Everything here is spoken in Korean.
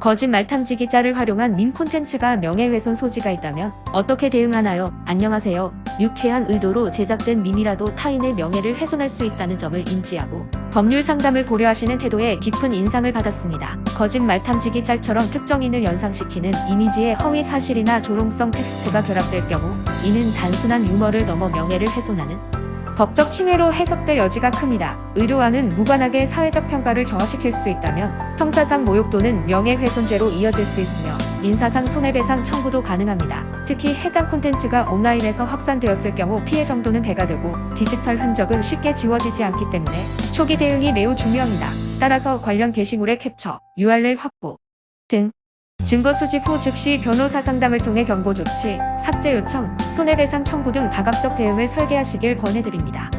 거짓말 탐지기 짤을 활용한 밈 콘텐츠가 명예훼손 소지가 있다면 어떻게 대응하나요? 안녕하세요. 유쾌한 의도로 제작된 밈이라도 타인의 명예를 훼손할 수 있다는 점을 인지하고 법률 상담을 고려하시는 태도에 깊은 인상을 받았습니다. 거짓말 탐지기 짤처럼 특정인을 연상시키는 이미지의 허위 사실이나 조롱성 텍스트가 결합될 경우 이는 단순한 유머를 넘어 명예를 훼손하는 법적 침해로 해석될 여지가 큽니다. 의도와는 무관하게 사회적 평가를 저하시킬 수 있다면 형사상 모욕 또는 명예훼손죄로 이어질 수 있으며 민사상 손해배상 청구도 가능합니다. 특히 해당 콘텐츠가 온라인에서 확산되었을 경우 피해 정도는 배가 되고 디지털 흔적은 쉽게 지워지지 않기 때문에 초기 대응이 매우 중요합니다. 따라서 관련 게시물의 캡처, URL 확보 등 증거 수집 후 즉시 변호사 상담을 통해 경고 조치, 삭제 요청, 손해배상 청구 등 다각적 대응을 설계하시길 권해드립니다.